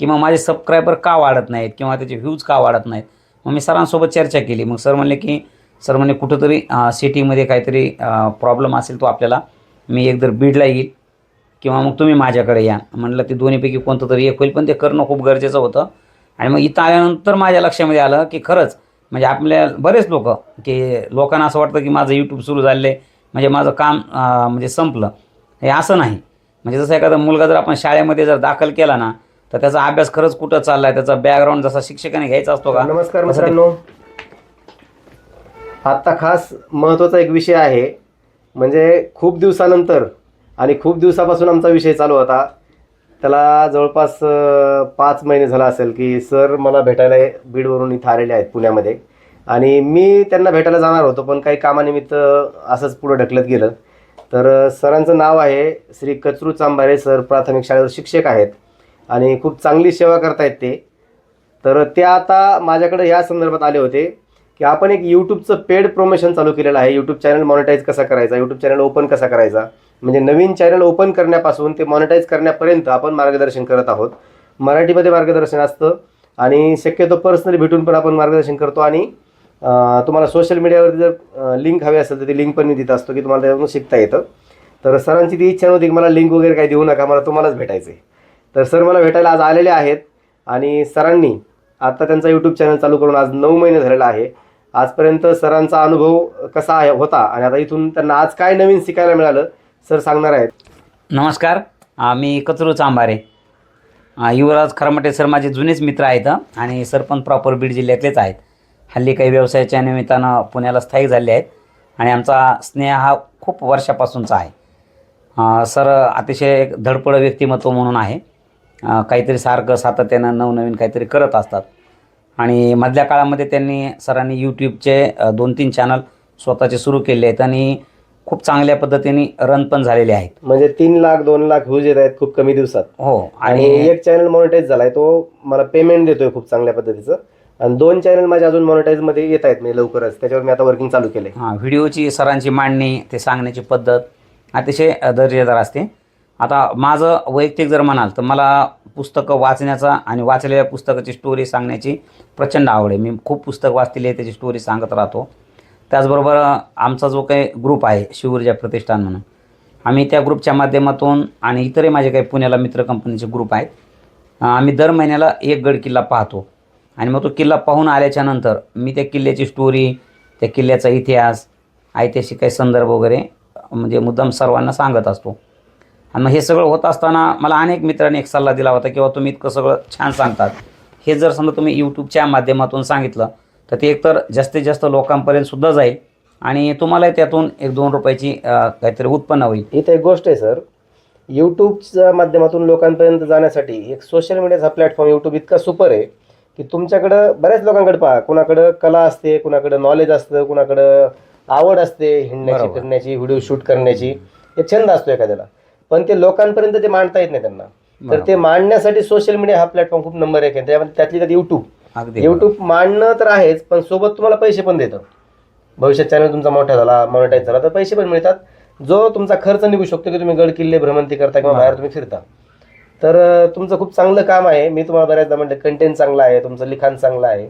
की मग माझे सबस्क्रायबर का वाढत नाहीत किंवा त्याचे व्ह्यूज का वाढत नाहीत? मग मी सरांसोबत चर्चा केली. मग सर म्हणले की सर म्हणले कुठंतरी सिटीमध्ये काहीतरी प्रॉब्लेम असेल तो आपल्याला मी एकतर बीडला येईल किंवा मग तुम्ही माझ्याकडे या. म्हणलं ते दोन्हीपैकी कोणतं तरी एक होईल पण ते करणं खूप गरजेचं होतं. आणि मग इथं आल्यानंतर माझ्या लक्षामध्ये आलं की खरंच म्हणजे आपल्या बरेच लोक की लोकांना असं वाटतं की माझं यूट्यूब सुरू झालेलं आहे म्हणजे माझं काम म्हणजे संपलं. हे असं नाही. म्हणजे जसं एखादा मुलगा जर आपण शाळेमध्ये जर दाखल केला ना तर त्याचा अभ्यास खरंच कुठं चालला आहे त्याचा बॅकग्राऊंड जसा शिक्षकाने घ्यायचा असतो का? नमस्कार तसं ते- मित्रांनो. आत्ता खास महत्त्वाचा एक विषय आहे. म्हणजे खूप दिवसानंतर आणि खूप दिवसापासून आमचा विषय चालू होता. त्याला जवळपास अं, पाच महिने झाला असेल की सर मला भेटायला बीडवरून इथं आलेले आहेत पुण्यामध्ये. आणि मी त्यांना भेटायला जाणार होतो पण काही कामानिमित्त असंच पुढं ढकलत गेलं. तर अं, सरांचं नाव आहे श्री कचरू चांभारे सर प्राथमिक शाळेवर शिक्षक आहेत. आणि खूप चांगली सेवा करतायत ते. तर ते आता माझ्याकडे या संदर्भात आले होते की आपण एक यूट्यूबचं पेड प्रमोशन चालू केलेलं आहे. यूट्यूब चॅनल मॉनिटाईज कसा करायचा? यूट्यूब चॅनल ओपन कसा करायचा? म्हणजे नवीन चॅनल ओपन करण्यापासून ते मॉनिटाईज करण्यापर्यंत आपण मार्गदर्शन करत आहोत. मराठीमध्ये मार्गदर्शन असतं आणि शक्यतो पर्सनली भेटून पण आपण मार्गदर्शन करतो आणि तुम्हाला सोशल मीडियावरती जर लिंक हवी असेल तर ती लिंक पण मी देत असतो की तुम्हाला त्याच्यातून शिकता येतं. तर सरांची ती इच्छा नव्हती की मला लिंक वगैरे काही देऊ नका मला तुम्हालाच भेटायचं आहे तर सर मला भेटायला आज आलेले आहेत आणि सरांनी आता त्यांचा यूट्यूब चॅनल चालू करून आज नऊ महिने झालेला आहे. आजपर्यंत सरांचा अनुभव कसा आहे होता आणि आता इथून त्यांना आज काय नवीन शिकायला मिळालं सर सांगणार आहेत. नमस्कार मी कचरू चांभारे युवराज खरमटे सर माझे जुनेच मित्र आहेत हं. आणि सर पण प्रॉपर बीड जिल्ह्यातलेच आहेत. हल्ली काही व्यवसायाच्या निमित्तानं पुण्याला स्थायिक झाले आहेत आणि आमचा स्नेह हा खूप वर्षापासूनचा आहे. अं, सर अतिशय एक धडपड व्यक्तिमत्व म्हणून आहे. काहीतरी सारखं सातत्यानं नवनवीन काहीतरी करत असतात. आणि मधल्या काळामध्ये त्यांनी सरांनी यूट्यूबचे दोन तीन चॅनल स्वतःचे सुरू केले आहेत आणि खूप चांगल्या पद्धतीने रन पण झालेले आहेत. म्हणजे तीन लाख दोन लाख व्ह्यूज येत आहेत खूप कमी दिवसात. हो आणि एक चॅनल मॉनिटाईज झालाय तो मला पेमेंट देतोय खूप चांगल्या पद्धतीचं. आणि दोन चॅनल माझे अजून monetize मध्ये येत आहेत म्हणजे लवकरच. त्याच्यावर मी आता वर्किंग चालू केलंय. हां व्हिडिओची सरांची मांडणी ते सांगण्याची पद्धत अतिशय दर्जेदार असते. आता माझं वैयक्तिक जर म्हणाल तर मला पुस्तकं वाचण्याचा आणि वाचलेल्या पुस्तकाची स्टोरी सांगण्याची प्रचंड आवड आहे. मी खूप पुस्तक वाचलेली आहे त्याची स्टोरी सांगत राहतो. त्याचबरोबर आमचा जो काही ग्रुप आहे शिवऊर्जा प्रतिष्ठान म्हणून आम्ही त्या ग्रुपच्या माध्यमातून आणि इतरही माझे काही पुण्याला मित्र कंपनीचे ग्रुप आहेत आम्ही दर महिन्याला एक गड किल्ला पाहतो. आणि मग तो किल्ला पाहून आल्याच्यानंतर मी त्या किल्ल्याची स्टोरी त्या किल्ल्याचा इतिहास ऐतिहासिक काही संदर्भ वगैरे म्हणजे मुद्दाम सर्वांना सांगत असतो. आणि मग हे सगळं होत असताना मला अनेक मित्रांनी एक सल्ला दिला होता किंवा तुम्ही इतकं सगळं छान सांगतात. हे जर समजा तुम्ही यूट्यूबच्या माध्यमातून सांगितलं तर ते एकतर जास्तीत जास्त लोकांपर्यंत सुद्धा जाईल आणि तुम्हालाही त्यातून एक दोन रुपयाची काहीतरी उत्पन्न होईल. इथे एक गोष्ट आहे सर. यूट्यूबच्या माध्यमातून लोकांपर्यंत जाण्यासाठी एक सोशल मीडियाचा प्लॅटफॉर्म यूट्यूब इतका सुपर आहे की तुमच्याकडं बऱ्याच लोकांकडे पहा. कुणाकडं कला असते कुणाकडं नॉलेज असतं कुणाकडं आवड असते हिंडण्याची. फिरण्याची व्हिडिओ शूट करण्याची. एक छंद असतो एखाद्याला. पण ते लोकांपर्यंत ते मांडता येत नाही त्यांना. तर. ते मांडण्यासाठी सोशल मीडिया हा प्लॅटफॉर्म खूप नंबर एक आहे. त्यामध्ये त्यातली त्यात यूट्यूब यूट्यूब मांडणं तर आहेच पण सोबत तुम्हाला पैसे पण देतं. भविष्यात चॅनल तुमचा मोठा झाला मॉनिटाईज झाला तर पैसे पण मिळतात. जो तुमचा खर्च निघू शकतो की तुम्ही गड किल्ले भ्रमंती करता किंवा बाहेर तुम्ही फिरता. तर तुमचं खूप चांगलं काम आहे. मी तुम्हाला बऱ्याचदा म्हणलं कंटेंट चांगलं आहे तुमचं लिखाण चांगलं आहे.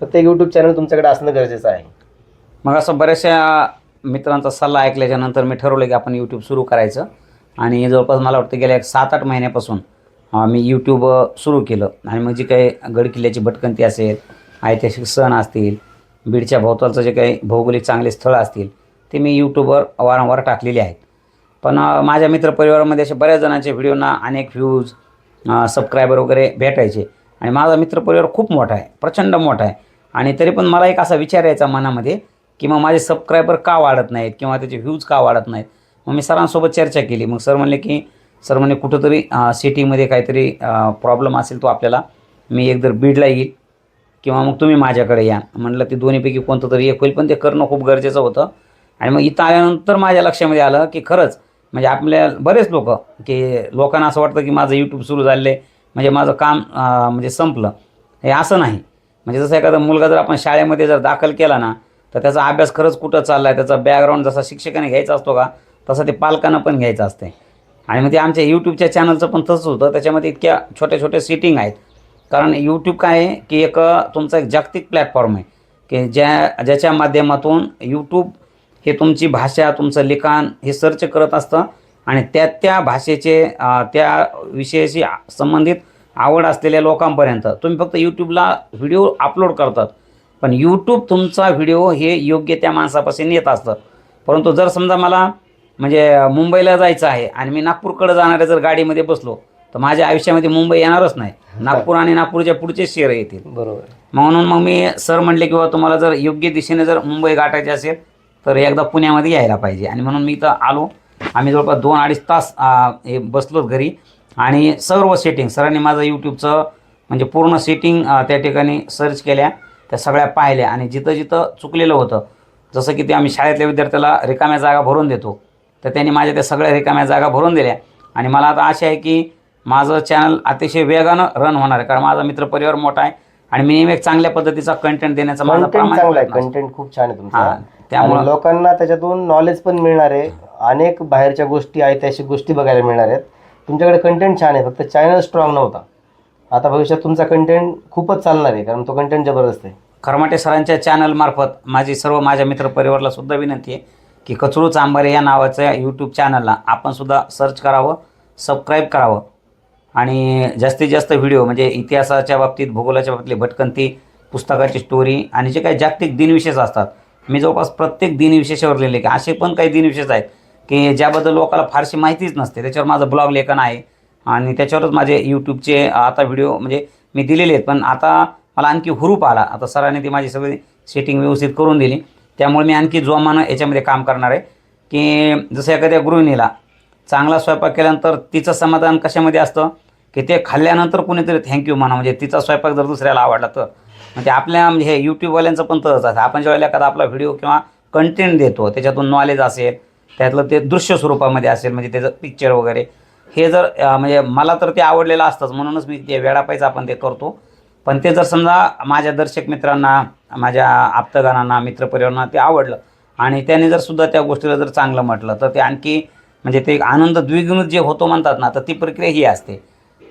प्रत्येक यूट्यूब चॅनल तुमच्याकडे असणं गरजेचं आहे. मग असं बऱ्याचशा मित्रांचा सल्ला ऐकल्याच्या नंतर मी ठरवलं की आपण यूट्यूब सुरू करायचं. आणि जवळपास मला वाटतं गेल्या एक सात आठ महिन्यापासून मी यूट्यूब सुरू केलं. आणि मग जी काही गडकिल्ल्याची भटकंती असेल ऐतिहासिक सण असतील बीडच्या भोवतालचं जे काही भौगोलिक चांगले स्थळं असतील ते मी यूट्यूबवर वारंवार टाकलेले आहेत. पण माझ्या मित्रपरिवारामध्ये असे बऱ्याच जणांचे व्हिडिओना अनेक व्ह्यूज सबस्क्रायबर वगैरे भेटायचे. आणि माझा मित्रपरिवार खूप मोठा आहे प्रचंड मोठा आहे. आणि तरी पण मला एक असा विचार यायचा मनामध्ये की मग माझे सबस्क्रायबर का वाढत नाहीत? किंवा त्याचे व्ह्यूज का वाढत नाहीत? मग मी सरांसोबत चर्चा केली. मग सर म्हणले की सर म्हणे कुठंतरी सिटीमध्ये काहीतरी प्रॉब्लेम असेल तो आपल्याला मी एकतर बीडला येईल किंवा मग तुम्ही माझ्याकडे या. म्हणलं ते दोन्हीपैकी कोणतं तरी एक होईल पण ते करणं खूप गरजेचं होतं. आणि मग इथं आल्यानंतर माझ्या लक्षामध्ये आलं की खरंच म्हणजे आपल्या बरेच लोक की लोकांना असं वाटतं की माझं यूट्यूब सुरू झालेलं आहे म्हणजे माझं काम म्हणजे संपलं. हे असं नाही. म्हणजे जसं एखादा मुलगा जर आपण शाळेमध्ये जर दाखल केला ना तर त्याचा अभ्यास खरंच कुठं चालला आहे त्याचा बॅकग्राऊंड जसा शिक्षकाने घ्यायचा असतो का तसं ते पालकांना पण घ्यायचं असते आणि मग ते आमच्या यूट्यूबच्या चॅनलचं पण तसंच होतं. त्याच्यामध्ये इतक्या छोट्या छोट्या सिटिंग आहेत. कारण यूट्यूब काय आहे की एक तुमचा एक जागतिक प्लॅटफॉर्म आहे. की ज्या ज्याच्या माध्यमातून यूट्यूब हे तुमची भाषा तुमचं लिखाण हे सर्च करत असतं. आणि त्या त्या भाषेचे त्या विषयाशी संबंधित आवड असलेल्या लोकांपर्यंत तुम्ही फक्त यूट्यूबला व्हिडिओ अपलोड करतात. पण यूट्यूब तुमचा व्हिडिओ हे योग्य त्या माणसापासून येत असतं. परंतु जर समजा मला म्हणजे मुंबईला जायचं आहे आणि मी नागपूरकडे जाणाऱ्या जर गाडीमध्ये बसलो तर माझ्या आयुष्यामध्ये मुंबई येणारच नाही. नागपूर आणि नागपूरच्या पुढचे शहर येतील. बरोबर. म्हणून मग मी सर म्हणले किंवा तुम्हाला जर योग्य दिशेने जर मुंबई गाठायची असेल तर एकदा पुण्यामध्ये यायला पाहिजे. आणि म्हणून मी इथं आलो. आम्ही जवळपास दोन अडीच तास हे बसलोच घरी. आणि सर्व सेटिंग सरांनी माझं यूट्यूबचं म्हणजे पूर्ण सेटिंग त्या ठिकाणी सर्च केल्या त्या सगळ्या पाहिल्या. आणि जिथं जिथं चुकलेलं होतं जसं की ते आम्ही शाळेतल्या विद्यार्थ्याला रिकाम्या जागा भरून देतो तर त्यांनी माझ्या त्या सगळ्या रिकाम्या जागा भरून दिल्या. आणि मला आता आशा आहे की माझं चॅनल अतिशय वेगानं रन होणार आहे. कारण माझा मित्रपरिवार मोठा आहे आणि मी एक चांगल्या पद्धतीचा कंटेंट देण्याचा माझा कंटेंट चांगला आहे. कंटेंट खूप छान आहे तुमचा. त्यामुळं- लोकांना त्याच्यातून नॉलेज पण मिळणार आहे. अनेक बाहेरच्या गोष्टी ऐतिहासिक गोष्टी बघायला मिळणार आहेत. तुमच्याकडे कंटेंट छान आहे. फक्त चॅनल स्ट्रॉंग नव्हता. आता भविष्यात तुमचा कंटेंट खूपच चालणार आहे. कारण तो कंटेंट जबरदस्त आहे. खरमाटे सरांच्या चॅनलमार्फत माझी सर्व माझ्या मित्रपरिवाराला सुद्धा विनंती आहे. की कचरू चांबारे या नावाच्या यूट्यूब चॅनलला आपण सुद्धा सर्च करावं सबस्क्राईब करावं. आणि जास्तीत जास्त व्हिडिओ म्हणजे इतिहासाच्या बाबतीत भूगोलाच्या बाबतीत भटकंती पुस्तकाची स्टोरी आणि जे काही जागतिक दिनविशेष असतात. मी जवळपास प्रत्येक दिनविशेषावर लिहिले की असे पण काही दिनविशेष आहेत की ज्याबद्दल लोकांना फारशी माहितीच नसते. त्याच्यावर माझं ब्लॉग लेखन आहे आणि त्याच्यावरच माझे यूट्यूबचे आता व्हिडिओ म्हणजे मी दिलेले आहेत. पण आता मला आणखी हुरूप आला. आता सरांनी ती माझी सगळी सेटिंग व्यवस्थित करून दिली. त्यामुळे मी आणखी जोमानं याच्यामध्ये काम करणार आहे. की जसं एखाद्या गृहिणीला चांगला स्वयंपाक केल्यानंतर तिचं समाधान कशामध्ये असतं? की ते खाल्ल्यानंतर कुणीतरी थँक्यू म्हणा म्हणजे तिचा स्वयंपाक जर दुसऱ्याला आवडला तर. म्हणजे आपल्या म्हणजे हे यूट्यूबवाल्यांचं पण तसंच असतं. आपण ज्यावेळेला एखादा आपला व्हिडिओ किंवा कंटेंट देतो त्याच्यातून नॉलेज असेल त्यातलं ते दृश्य स्वरूपामध्ये असेल म्हणजे त्याचं पिक्चर वगैरे. हे जर म्हणजे मला तर ते आवडलेलं असतंच. म्हणूनच मी ते वेळापायचं आपण ते करतो. पण ते जर समजा माझ्या दर्शक मित्रांना माझ्या आप्तगणांना मित्रपरिवारांना ते आवडलं. आणि त्याने जर सुद्धा त्या गोष्टीला जर चांगलं म्हटलं तर ते आणखी म्हणजे ते एक आनंद द्विगुणित जे होतो म्हणतात ना तर ती प्रक्रिया ही असते.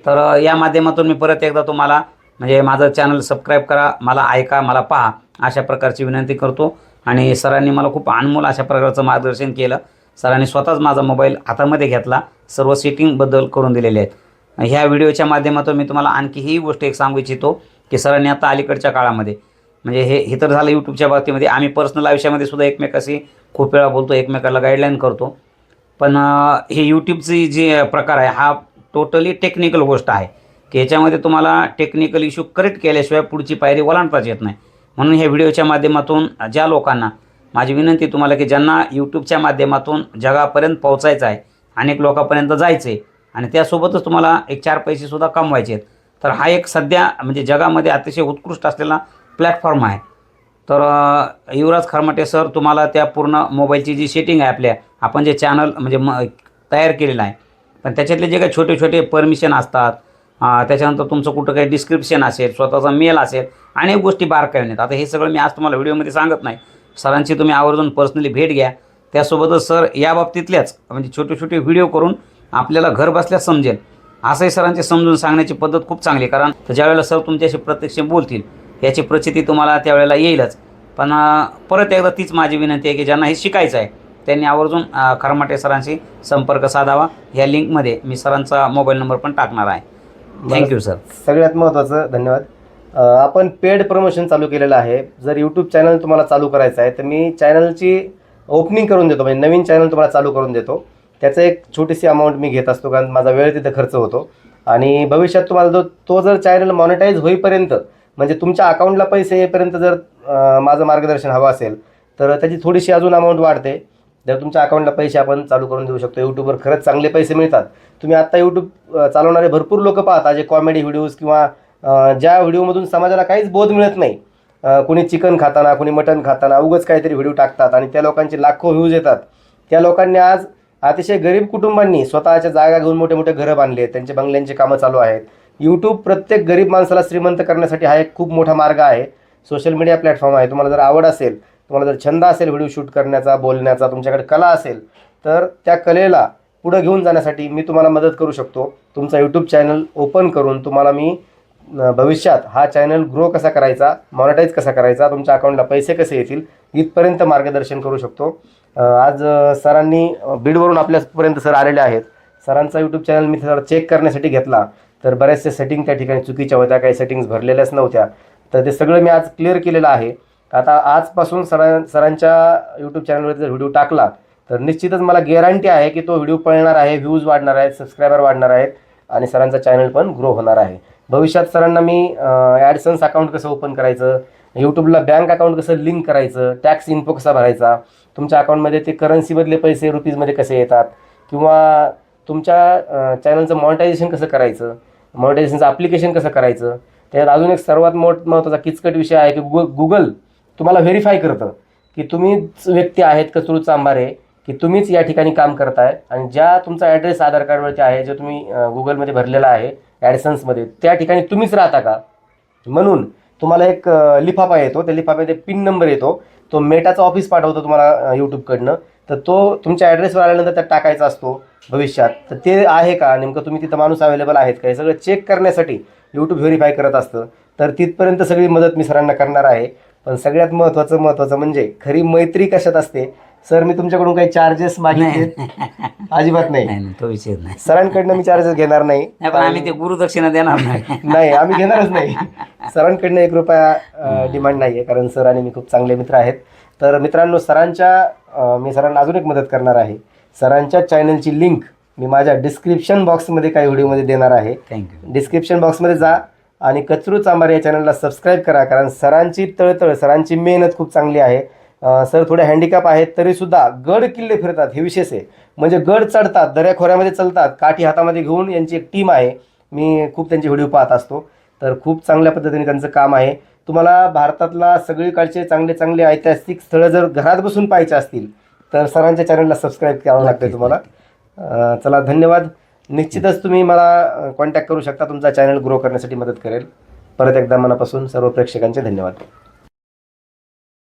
तर या माध्यमातून मी परत एकदा तुम्हाला म्हणजे माझं चॅनल सबस्क्राईब करा मला ऐका मला पहा अशा प्रकारची विनंती करतो. आणि सरांनी मला खूप अनमोल अशा प्रकारचं मार्गदर्शन केलं. सरांनी स्वतःच माझा मोबाईल हातामध्ये घेतला सर्व सेटिंगबद्दल करून दिलेले आहेत. ह्या व्हिडिओच्या माध्यमातून मी तुम्हाला आणखी ही गोष्ट एक सांगू इच्छितो की सरांनी आता अलीकडच्या काळामध्ये म्हणजे हे हे तर झालं यूट्यूबच्या बाबतीमध्ये. आम्ही पर्सनल आयुष्यामध्ये सुद्धा एकमेकाशी खूप वेळा बोलतो एकमेकाला गाईडलाईन करतो. पण हे यूट्यूबची जी प्रकार आहे हा टोटली टेक्निकल गोष्ट आहे. की याच्यामध्ये तुम्हाला टेक्निकल इश्यू करेक्ट केल्याशिवाय पुढची पायरी ओलांडताच येत नाही. म्हणून ह्या व्हिडिओच्या माध्यमातून ज्या लोकांना माझी विनंती तुम्हाला की ज्यांना यूट्यूबच्या माध्यमातून जगापर्यंत पोहोचायचं आहे अनेक लोकांपर्यंत जायचं आहे आणि त्यासोबतच तुम्हाला एक चार पैसेसुद्धा कमवायचे आहेत. तर हा एक सध्या म्हणजे जगामध्ये अतिशय उत्कृष्ट असलेला प्लॅटफॉर्म आहे. तर युवराज खरमटे सर तुम्हाला त्या पूर्ण मोबाईलची जी सेटिंग आहे आपल्या आपण जे चॅनल म्हणजे म तयार केलेलं आहे पण त्याच्यातले जे काही छोटे छोटे परमिशन असतात त्याच्यानंतर तुमचं कुठं काही डिस्क्रिप्शन असेल स्वतःचा मेल असेल अनेक गोष्टी बारकाईने आहेत. आता हे सगळं मी आज तुम्हाला व्हिडिओमध्ये सांगत नाही. सरांची तुम्ही आवर्जून पर्सनली भेट घ्या. त्यासोबतच सर या बाबतीतल्याच म्हणजे छोटे छोटे व्हिडिओ करून आपल्याला घर बसल्या समजेल. असंही सरांचे समजून सांगण्याची पद्धत खूप चांगली आहे. कारण ज्यावेळेला सर तुमच्याशी प्रत्यक्ष बोलतील याची प्रचिती तुम्हाला त्यावेळेला येईलच. पण परत एकदा तीच माझी विनंती आहे की ज्यांना हे शिकायचं आहे त्यांनी आवर्जून खरमाटे सरांशी संपर्क साधावा. ह्या लिंकमध्ये मी सरांचा मोबाईल नंबर पण टाकणार आहे. थँक्यू सर सगळ्यात महत्त्वाचं धन्यवाद. आपण पेड प्रमोशन चालू केलेलं आहे. जर यूट्यूब चॅनल तुम्हाला चालू करायचं आहे तर मी चॅनलची ओपनिंग करून देतो. म्हणजे नवीन चॅनल तुम्हाला चालू करून देतो. त्याचं एक छोटीशी अमाऊंट मी घेत असतो कारण माझा वेळ तिथं खर्च होतो. आणि भविष्यात तुम्हाला जो तो जर चॅनल मॉनिटाईज होईपर्यंत म्हणजे तुमच्या अकाउंटला पैसे येईपर्यंत जर माझं मार्गदर्शन हवं असेल तर त्याची थोडीशी अजून अमाऊंट वाढते. जर तुमच्या अकाउंटला पैसे आपण चालू करून देऊ शकतो. यूट्यूबवर खरंच चांगले पैसे मिळतात. तुम्ही आत्ता यूट्यूब चालवणारे भरपूर लोक पाहता जे कॉमेडी व्हिडिओज किंवा ज्या व्हिडिओमधून समाजाला काहीच बोध मिळत नाही. कोणी चिकन खाताना कोणी मटन खाताना उगंच काहीतरी व्हिडिओ टाकतात आणि त्या लोकांचे लाखो व्ह्यूज येतात. त्या लोकांनी आज अतिशय गरीब कुटुंबांनी स्वतःच्या जागा घेऊन मोठे मोठे घरं बांधले. आहेत त्यांचे बंगल्यांची कामं चालू आहेत. यूट्यूब प्रत्येक गरीब माणसाला श्रीमंत करण्यासाठी हा एक खूप मोठा मार्ग आहे. सोशल मीडिया प्लॅटफॉर्म आहे. तुम्हाला जर आवड असेल तुम्हाला जर छंद असेल व्हिडिओ शूट करण्याचा बोलण्याचा तुमच्याकडे कला असेल तर त्या कलेला पुढं घेऊन जाण्यासाठी मी तुम्हाला मदत करू शकतो. तुमचा यूट्यूब चॅनल ओपन करून तुम्हाला मी भविष्यात हा चॅनल ग्रो कसा करायचा मॉनिटाईज कसा करायचा तुमच्या अकाउंटला पैसे कसे येतील इथपर्यंत मार्गदर्शन करू शकतो. आज सरांनी बीडवरून आपल्यापर्यंत सर आलेले आहेत. सरांचा यूट्यूब चॅनल मी थोडा चेक करण्यासाठी घेतला. तर बऱ्याचशा सेटिंग त्या ठिकाणी चुकीच्या होत्या काही सेटिंग्स भरलेल्याच नव्हत्या. तर ते सगळं मी आज क्लिअर केलेलं आहे. आता आजपासून सरां सरांच्या यूट्यूब चॅनलवर जर व्हिडिओ टाकला तर निश्चितच मला गॅरंटी आहे की तो व्हिडिओ पळणार आहे व्ह्यूज वाढणार आहेत सबस्क्रायबर वाढणार आहेत आणि सरांचा चॅनल पण ग्रो होणार आहे. भविष्यात सरांना मी ॲडसन्स अकाउंट कसं ओपन करायचं यूट्यूबला बँक अकाउंट कसं लिंक करायचं टॅक्स इन्फो कसा भरायचा तुमच्या अकाउंटमध्ये ते करन्सीमधले पैसे रुपीजमध्ये कसे येतात किंवा तुमच्या चॅनलचं मॉनिटायझेशन कसं करायचं मॉनिटायझेशनचं ॲप्लिकेशन कसं करायचं? त्यात अजून एक सर्वात मोठ महत्त्वाचा किचकट विषय आहे की गुगल गुगल तुम्हाला व्हेरीफाय करतं की तुम्हीच व्यक्ती आहेत कचरू चांभारे की तुम्हीच या ठिकाणी काम करताय आणि ज्या तुमचा ॲड्रेस आधार कार्डवरती आहे जो तुम्ही गुगलमध्ये भरलेला आहे ॲडसन्समध्ये त्या ठिकाणी तुम्हीच राहता का? म्हणून तुम्हाला एक लिफाफा येतो त्या लिफाफ्यामध्ये पिन नंबर येतो तो मेटाचा ऑफिस पाठवतो तुम्हाला यूट्यूबकडनं तर तो तुमच्या ॲड्रेसवर आल्यानंतर त्यात टाकायचा असतो. भविष्यात. तर ते आहे का? नेमकं तुम्ही तिथं माणूस अवेलेबल आहेत का? हे सगळं चेक करण्यासाठी यूट्यूब व्हेरीफाय करत असतं. तर तिथपर्यंत सगळी मदत मी सरांना करणार आहे. पण सगळ्यात महत्त्वाचं महत्त्वाचं म्हणजे खरी मैत्री कशात असते? सर मी तुमच्याकडून काही चार्जेस मागितले अजिबात नाही. नाही नाही तो विषय नाही. सरांकडनं मी चार्जेस घेणार नाही. आम्ही ते गुरुदक्षिणा देणार नाही. नाही आम्ही घेणारच नाही. सरांकडनं एक रुपया डिमांड नाही आहे कारण सर आणि मी खूप चांगले मित्र आहेत. तर मित्रांनो सरांच्या मी सरांना अजून एक मदत करणार आहे. सरांच्या चॅनलची लिंक मी माझ्या डिस्क्रिप्शन बॉक्समध्ये काही व्हिडिओमध्ये देणार आहे. थँक्यू डिस्क्रिप्शन बॉक्समध्ये जा आणि कचरू चांबार या चॅनलला सबस्क्राईब करा कारण सरांची तळतळ सरांची मेहनत खूप चांगली आहे. अं, सर थोडे हँडिकॅप आहेत तरीसुद्धा गड किल्ले फिरतात हे विशेष आहे. म्हणजे गड चढतात दऱ्या खोऱ्यामध्ये चालतात काठी हातामध्ये घेऊन यांची एक टीम आहे. मी खूप त्यांचे व्हिडिओ पाहत असतो. तर खूप चांगल्या पद्धतीने त्यांचं काम आहे. तुम्हाला भारतातला सगळीकडचे चांगले चांगले ऐतिहासिक स्थळं जर घरात बसून पाहायचे असतील तर सरांच्या चॅनलला सबस्क्राईब करावं लागतं तुम्हाला. चला धन्यवाद. निश्चितच तुम्ही मला कॉन्टॅक्ट करू शकता. तुमचा चॅनल ग्रो करण्यासाठी मदत करेल. परत एकदा मनापासून सर्व प्रेक्षकांचे धन्यवाद.